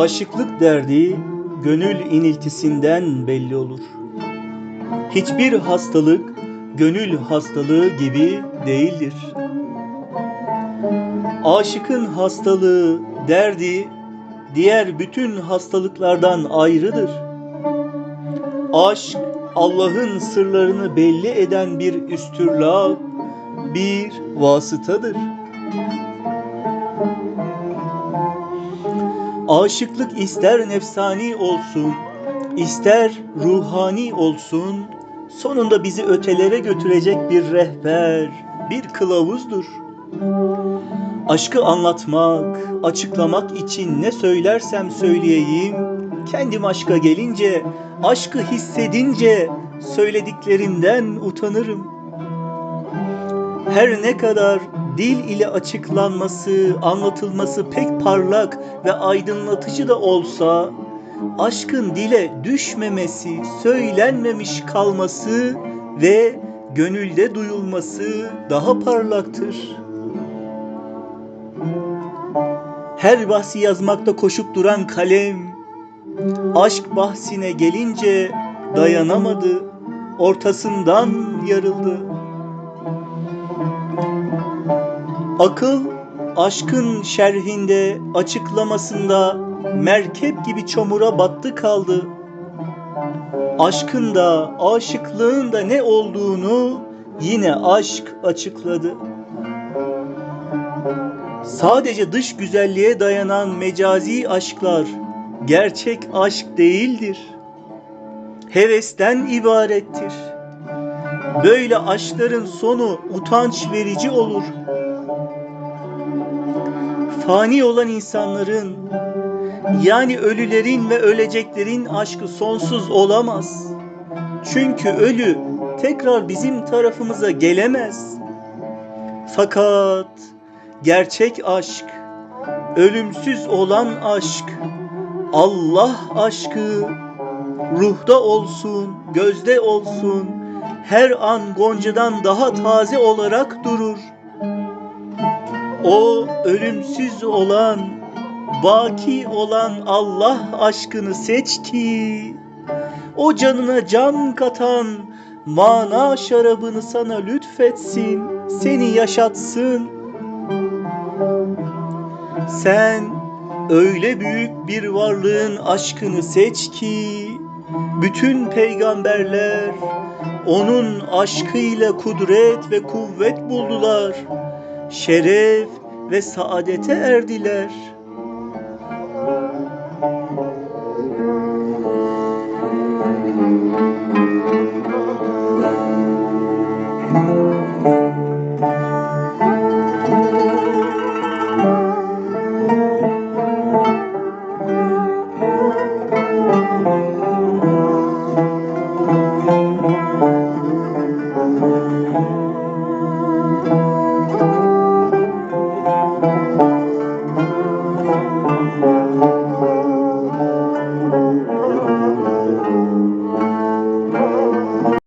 Aşıklık derdi gönül iniltisinden belli olur. Hiçbir hastalık gönül hastalığı gibi değildir. Aşıkın hastalığı, derdi diğer bütün hastalıklardan ayrıdır. Aşk Allah'ın sırlarını belli eden bir üstürlab, bir vasıtadır. Aşıklık ister nefsani olsun, ister ruhani olsun, sonunda bizi ötelere götürecek bir rehber, bir kılavuzdur. Aşkı anlatmak, açıklamak için ne söylersem söyleyeyim, kendim aşka gelince, aşkı hissedince söylediklerimden utanırım. Her ne kadar dil ile açıklanması, anlatılması pek parlak ve aydınlatıcı da olsa, aşkın dile düşmemesi, söylenmemiş kalması ve gönülde duyulması daha parlaktır. Her bahsi yazmakta koşup duran kalem, aşk bahsine gelince dayanamadı, ortasından yarıldı. Akıl aşkın şerhinde, açıklamasında merkep gibi çamura battı kaldı. Aşkın da, aşıklığın da ne olduğunu yine aşk açıkladı. Sadece dış güzelliğe dayanan mecazi aşklar gerçek aşk değildir. Hevesten ibarettir. Böyle aşkların sonu utanç verici olur. Fani olan insanların yani ölülerin ve öleceklerin aşkı sonsuz olamaz. Çünkü ölü tekrar bizim tarafımıza gelemez. Fakat gerçek aşk, ölümsüz olan aşk, Allah aşkı ruhda olsun, gözde olsun, her an goncadan daha taze olarak durur. O ölümsüz olan, baki olan Allah aşkını seç ki, o canına can katan mana şarabını sana lütfetsin, seni yaşatsın. Sen öyle büyük bir varlığın aşkını seç ki bütün peygamberler onun aşkıyla kudret ve kuvvet buldular. Şeref ve saadete erdiler.''